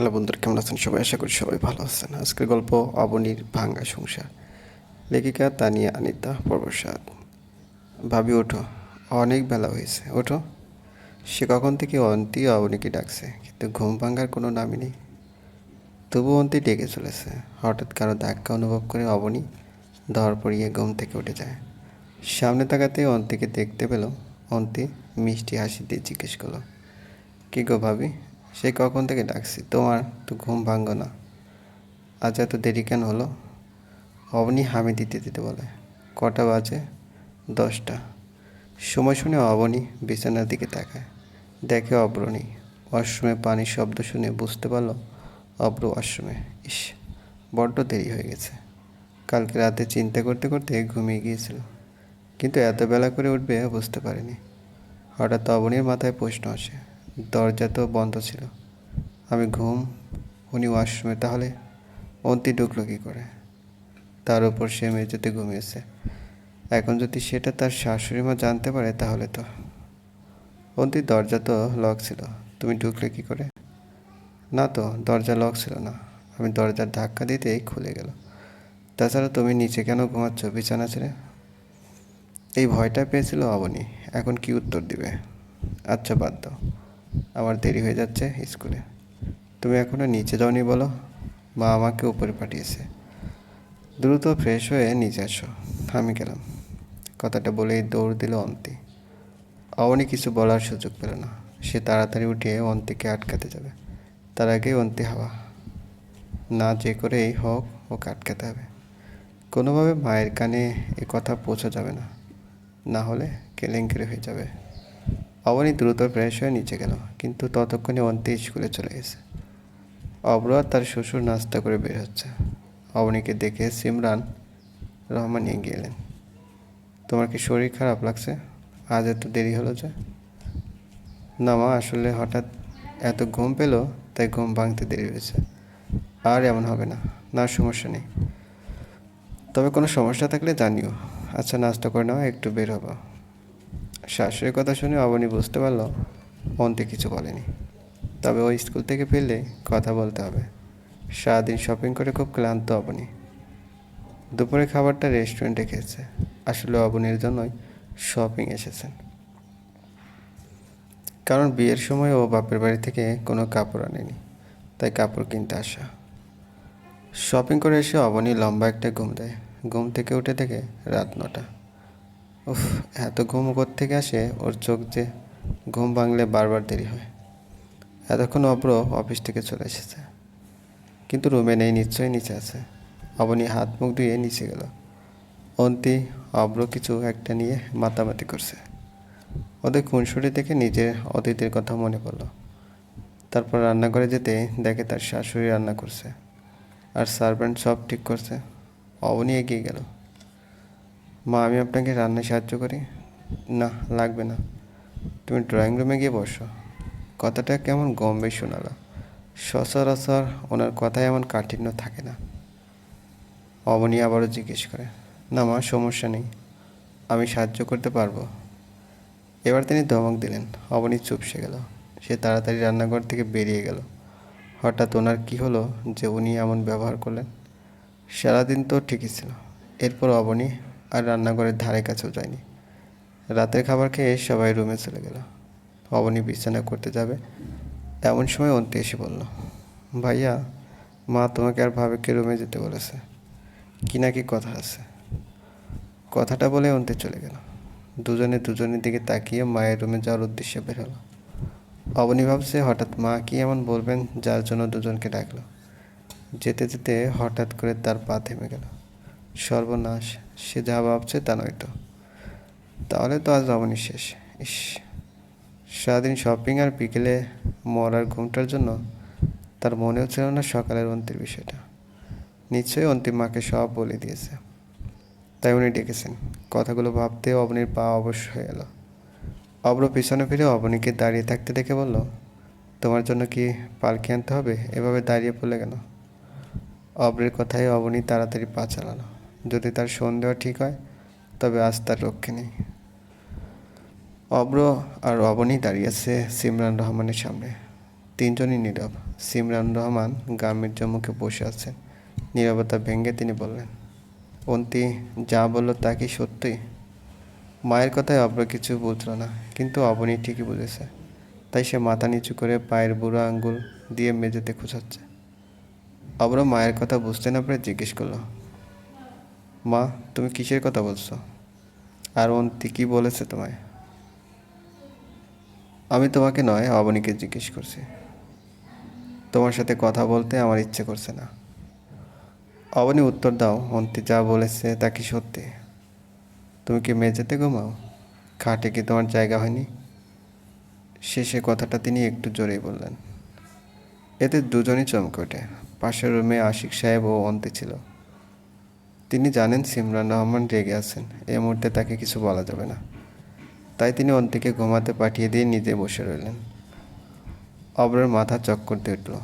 Hello বন্ধুরা, কেমন আছেন সবাই? আশা করি সবাই ভালো আছেন। আজকের গল্প অবনীর ভাঙ্গা সংসার। লেখিকা তানিয়া আনিতা, প্রবসাদ। ভাবি, ওঠো। অনেক বেলা হয়েছে। ওঠো। সে কখন থেকে অন্তি অবনীকে ডাকছে, কিন্তু ঘুম ভাঙ্গার কোনো নামই নেই। তবু অন্তি ডেকে চলেছে। হঠাৎ কারও ধাক্কা অনুভব করে অবনী ধর পড়িয়ে ঘুম থেকে উঠে যায়। সামনে তাকাতে অন্তিকে দেখতে পেল। অন্তি মিষ্টি হাসি দিয়ে জিজ্ঞেস করল, কী গো ভাবি? সে কখন থেকে ডাকছি? তোমার তো ঘুম ভাঙ্গ না। আজ এত দেরি কেন হলো? অবনী হামি দিতে দিতে বলে, কটা বাজে? দশটা। সময় শুনে অবনী বিছানার দিকে তাকায়। দেখে অব্র নেই ওয়াশরুমে পানির শব্দ শুনে বুঝতে পারল অব্র ওয়াশরুমে। ইস, বড্ড দেরি হয়ে গেছে। কালকে রাতে চিন্তা করতে করতে ঘুমিয়ে গিয়েছিল। কিন্তু এত বেলা করে উঠবে বুঝতে পারিনি। হঠাৎ অবনীর মাথায় প্রশ্ন আসে দরজা তো বন্ধ ছিল। আমি ঘুম, উনি ওয়াশরুমে, তাহলে অন্তি ঢুকলো কী করে? তার উপর সে মেঝেতে ঘুমিয়েছে। এখন যদি সেটা তার শাশুড়ি মা জানতে পারে, তাহলে তো। অন্তির দরজা তো লক ছিল, তুমি ঢুকলে কি করে? না তো, দরজা লক ছিল না। আমি দরজার ধাক্কা দিতেই খুলে গেল। তাছাড়া তুমি নিচে কেন ঘুমাচ্ছ, বিছানা ছেড়ে? এই ভয়টা পেয়েছিল অবনী। এখন কি উত্তর দিবে? আচ্ছা বাদ দাও। আমার দেরি হয়ে যাচ্ছে স্কুলে। তুমি এখনও নিচে যাওনি বলো? মা আমাকে উপরে পাঠিয়েছে। দ্রুত ফ্রেশ হয়ে নিচে আসো। আমি গেলাম। কথাটা বলেই দৌড় দিল অন্তি। অবনী কিছু বলার সুযোগ পেল না। সে তাড়াতাড়ি উঠে অন্তিকে আটকাতে যাবে। তার আগেই অন্তি হাওয়া। না যে করেই হোক, ওকে আটকাতে হবে। কোনোভাবে মায়ের কানে এ কথা পৌঁছা যাবে না। না হলে কেলেঙ্কারি হয়ে যাবে। অবনী দ্রুত ফ্রেশ হয়ে নিচে গেল, কিন্তু ততক্ষণে অন্তি স্কুলে চলে গেছে। অব্র তার শ্বশুর নাস্তা করে বের হচ্ছে। অবনীকে দেখে সিমরান রহমান এগিয়ে এলেন। তোমার কি শরীর খারাপ লাগছে? আজ এত দেরি হলো যে? না মা, আসলে হঠাৎ এত ঘুম পেল, তাই ঘুম ভাঙতে দেরি হয়েছে। আর এমন হবে না না সমস্যা নেই। তবে কোনো সমস্যা থাকলে জানিও। আচ্ছা নাস্তা করে নাও, একটু বের হব। শাশুড়ির কথা শুনে অবনী বুঝতে পারল, অন্তে কিছু বলেনি। তবে ওই স্কুল থেকে ফিরলে কথা বলতে হবে। সারাদিন শপিং করে খুব ক্লান্ত অবনী। দুপুরে খাবারটা রেস্টুরেন্টে খেয়েছে। আসলে অবনীর জন্যই শপিং এসেছেন। কারণ বিয়ের সময় ও বাপের বাড়ি থেকে কোনো কাপড় আনেনি, তাই কাপড় কিনতে আসা। শপিং করে এসে অবনী লম্বা একটা ঘুম দেয়। ঘুম থেকে উঠে থেকে রাত নটা। উফ, এত ঘুম থেকে আসে ওর চোখ যে? ঘুম ভাঙলে বারবার দেরি হয়। এতক্ষণ অব্র অফিস থেকে চলে এসেছে। কিন্তু রুমে নেই, নিশ্চয়ই নিচে আছে। অবনী হাত মুখ ধুয়ে নিচে গেল। অন্তি অব্র কিছু একটা নিয়ে মাতামাতি করছে। ওদের খুনসুটি দেখে নিজের অতীতের কথা মনে পড়ল। তারপর রান্নাঘরে যেতে দেখে তার শাশুড়ি রান্না করছে। আর সার্ভেন্ট সব ঠিক করছে। অবনী এগিয়ে গেল। মা, আমি আপনাকে রান্নায় সাহায্য করি। না, লাগবে না। তুমি ড্রয়িং রুমে গিয়ে বসো। কথাটা কেমন গম্ভীর শোনালো। সচরাচর ওনার কথায় এমন কাঠিন্য থাকে না। অবনী আবারও জিজ্ঞেস করে, না মা, সমস্যা নেই। আমি সাহায্য করতে পারব? এবার তিনি ধমক দিলেন। অবনী চুপসে গেল। সে তাড়াতাড়ি রান্নাঘর থেকে বেরিয়ে গেল। হঠাৎ ওনার কি হলো যে উনি এমন ব্যবহার করলেন? সারাদিন তো ঠিকই ছিল। এরপর অবনী আর রান্নাঘরের ধারে কাছেও যায়নি। রাতের খাবার খেয়ে সবাই রুমে চলে গেল। অবনী বিছানা করতে যাবে। এমন সময় অন্তে এসে বলল, ভাইয়া, মা তোমাকে আর ভাবিকে রুমে যেতে বলেছে। কি না কি কথা আছে? কথাটা বলে অন্তে চলে গেল। দুজনে দুজনের দিকে তাকিয়ে মায়ের রুমে যাওয়ার উদ্দেশ্যে বের হলো। অবনী ভাবছে হঠাৎ মা কি এমন বলবেন যার জন্য দুজনকে ডাকলো। যেতে যেতে হঠাৎ করে তার পা থেমে গেল। সর্বনাশ। সে যা ভাবছে তা নয়তো তাহলে তো আজ অবনী শেষ। ইস, সারাদিন শপিং আর বিকেলে মরার ঘুমটার জন্য তার মনেও ছিল না সকালের অন্তির বিষয়টা। নিশ্চয়ই অন্তিম মাকে সব বলে দিয়েছে। তাই উনি ডেকেছেন। কথাগুলো ভাবতে অবনীর পা অবশ্য হয়ে গেল অব্র পিছনে ফিরে অবনীকে দাঁড়িয়ে থাকতে দেখে বলল, তোমার জন্য কি পালকি আনতে হবে? এভাবে দাঁড়িয়ে পড়লে কেন? অব্রের কথায় অবনী তাড়াতাড়ি পা চালালো। যদি তার সন্দেহ ঠিক হয়, তবে আজ তার লক্ষ্যে নেই। অব্র আর অবনী দাঁড়িয়ে আছে সিমরান রহমানের সামনে। তিনজনই নীরব। সিমরান রহমান গাম্ভীর্য মুখে বসে আছেন। নীরবতা ভেঙে তিনি বললেন, অন্তি, যা বলল তা কি সত্যি? মায়ের কথায় অব্র কিছু বুঝলো না, কিন্তু অবনী ঠিকই বুঝেছে। তাই সে মাথা নিচু করে পায়ের বুড়ো আঙ্গুল দিয়ে মেঝেতে খুঁচাচ্ছে। অব্র মায়ের কথা বুঝতে না পেরে জিজ্ঞেস করল মা, তুমি কিসের কথা বলছো? আর অন্তি কি বলেছে তোমায়? আমি তোমাকে নয়, অবনীকে জিজ্ঞেস করছি। তোমার সাথে কথা বলতে আমার ইচ্ছে করছে না। অবনী উত্তর দাও, অন্তি যা বলেছে তা কি সত্যি? তুমি কি মেঝেতে ঘুমাও? খাটে কি তোমার জায়গা হয়নি? শেষে কথাটা তিনি একটু জোরেই বললেন। এতে দুজনই চমকে ওঠে। পাশের রুমে আশিক সাহেব ও অন্তি ছিল। তিনি জানেন সিমরান রহমান রেগে আছেন। এই মুহূর্তে তাকে কিছু বলা যাবে না। তাই তিনি অন্তিকে ঘুমাতে পাঠিয়ে দিয়ে নিজে বসে রইলেন। অবরের মাথা চক্কর দিয়ে উঠল।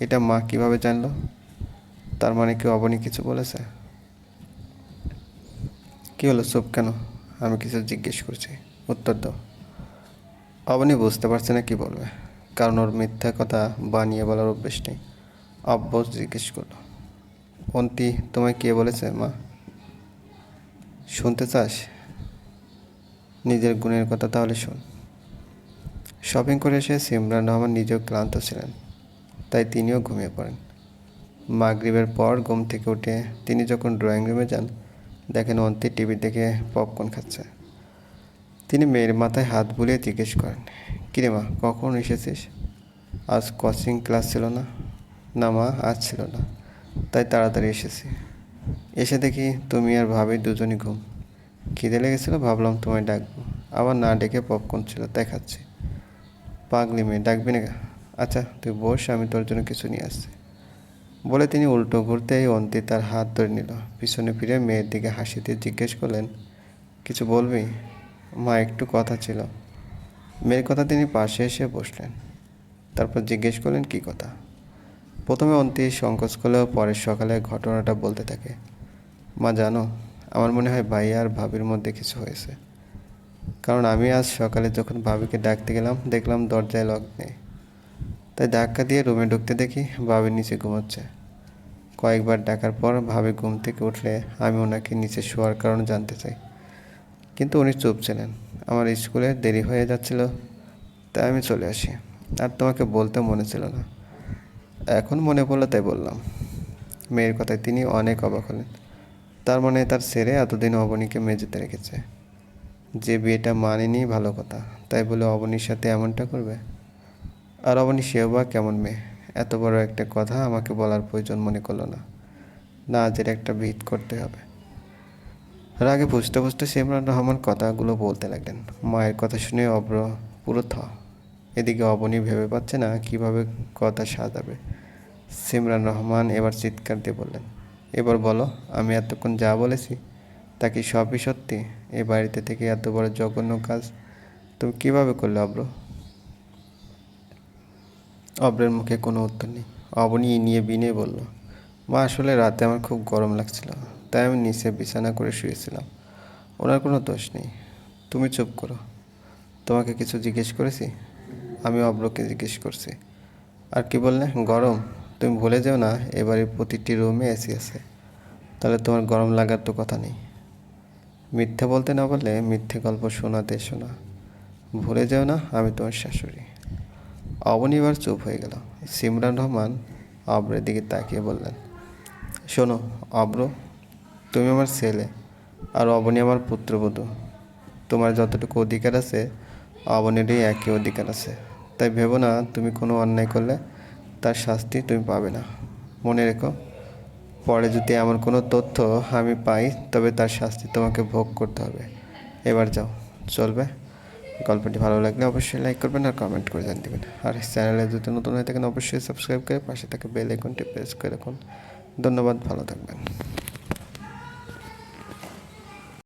এটা মা কীভাবে জানলো? তার মানে কি অবনী কিছু বলেছে? কি হলো, চুপ কেন? আমি কিছু জিজ্ঞেস করছি। উত্তর দাও। অবনী বুঝতে পারছে না কি বলবে। কারণ ওর মিথ্যা কথা বানিয়ে বলার অভ্যেস নেই। অভ্যস জিজ্ঞেস করল। অন্তি তোমায় কে বলেছে, মা? শুনতে চাস? নিজের গুণের কথা তাহলে শোন। শপিং করে এসে সিমরান রহমান নিজেও ক্লান্ত ছিলেন, তাই তিনিও ঘুমিয়ে পড়েন। মাগরিবের পর ঘুম থেকে উঠে তিনি যখন ড্রয়িং রুমে যান, দেখেন অন্তি টিভি দেখে পপকর্ন খাচ্ছে। তিনি মেয়ের মাথায় হাত বুলিয়ে জিজ্ঞেস করেন, কিরে মা, কখন এসেছিস? আজ কোচিং ক্লাস ছিল না? না মা, আজ ছিল না। তাই তাড়াতাড়ি এসেছি। এসে দেখি তুমি আর ভাবি দুজনই ঘুম। খিদে লেগেছিলো, ভাবলাম তোমায় ডাকবো। আবার না ডেকে পপকর্ন ছিল তাই খাচ্ছি পাগলি মেয়ে, ডাকবি না আচ্ছা তুই বস, আমি তোর জন্য কিছু নিয়ে আসছি। বলে তিনি উল্টো ঘুরতেই অন্তি তার হাত ধরে নিল। পিছনে ফিরে মেয়ের দিকে হাসি দিয়ে জিজ্ঞেস করলেন, কিছু বলবি? মা একটু কথা ছিল। মেয়ের কথা তিনি পাশে এসে বসলেন। তারপর জিজ্ঞেস করলেন, কি কথা? প্রথমে অন্তি সংকোচ করলেও পরের সকালে ঘটনাটা বলতে থাকে। মা, জানো, আমার মনে হয় ভাই আর ভাবির মধ্যে কিছু হয়েছে। কারণ আমি আজ সকালে যখন ভাবিকে ডাকতে গেলাম, দেখলাম দরজায় লক নেই। তাই ধাক্কা দিয়ে রুমে ঢুকতে দেখি ভাবির নিচে ঘুমোচ্ছে। কয়েকবার ডাকার পর ভাবি ঘুম থেকে উঠলে আমি ওনাকে নিচে শোয়ার কারণ জানতে চাই। কিন্তু উনি চুপ ছিলেন। আমার স্কুলে দেরি হয়ে যাচ্ছিল, তাই আমি চলে আসি। আর তোমাকে বলতে মনে ছিল না। এখন মনে পড়ল তাই বললাম। মেয়ের কথায় তিনি অনেক অবাক হলেন। তার মানে তার ছেড়ে এতদিন অবনীকে মেজেতে রেখেছে। যে বিয়েটা মানেনি ভালো কথা, তাই বলে অবনীর সাথে এমনটা করবে? আর অবনী সেও বা কেমন মেয়ে? এত বড় একটা কথা আমাকে বলার প্রয়োজন মনে করল না। না যেটা একটা ভিত করতে হবে। আর আগে বুঝতে বুঝতে সিমরান রহমান কথাগুলো বলতে লাগলেন। মায়ের কথা শুনে অব্র পুরো থ। এদিকে অবনী ভেবে পাচ্ছে না কীভাবে কথা সাজাবে। সিমরান রহমান এবার চিৎকার দিয়ে বললেন, এবার বলো, আমি এতক্ষণ যা বলেছি, তা কি সবই সত্যি? এ বাড়িতে থেকে এত বড় জঘন্য কাজ তুমি কীভাবে করলে, অব্র? অব্রের মুখে কোনো উত্তর নেই। অবনী নিয়ে বিনে বলল, মা, আসলে রাতে আমার খুব গরম লাগছিল, তাই আমি নিচে বিছানা করে শুয়েছিলাম। ওনার কোনো দোষ নেই। তুমি চুপ করো। তোমাকে কিছু জিজ্ঞেস করেছি? আমি অব্রকে জিজ্ঞেস করছি, আর কি বললে? গরম? তুমি ভুলে যাও না এবারে প্রতিটি রুমে এসি আছে। তাহলে তোমার গরম লাগার তো কথা নেই। মিথ্যে বলতে না বললে মিথ্যে গল্প শোনাতে শোনা। ভুলে যাও না, আমি তোমার শাশুড়ি। অবনী এবার চুপ হয়ে গেল। সিমরান রহমান অব্রের দিকে তাকিয়ে বললেন, শোনো, অব্র, তুমি আমার ছেলে, আর অবনী আমার পুত্রবধূ। তোমার যতটুকু অধিকার আছে, অবনীরই একই অধিকার আছে। তাই ভেবো না তুমি কোনো অন্যায় করলে তার শাস্তি তুমি পাবে না। মনে রেখো, পরে যদি এমন কোনো তথ্য আমি পাই, তবে তার শাস্তি তোমাকে ভোগ করতে হবে। এবার যাও, চলবে। গল্পটি ভালো লাগলে অবশ্যই লাইক করবেন আর কমেন্ট করে জানিয়ে দেবেন। আর চ্যানেলে যদি নতুন হয়ে থাকেন, অবশ্যই সাবস্ক্রাইব করে পাশে থাকা বেল আইকনটি প্রেস করে রাখুন। ধন্যবাদ, ভালো থাকবেন।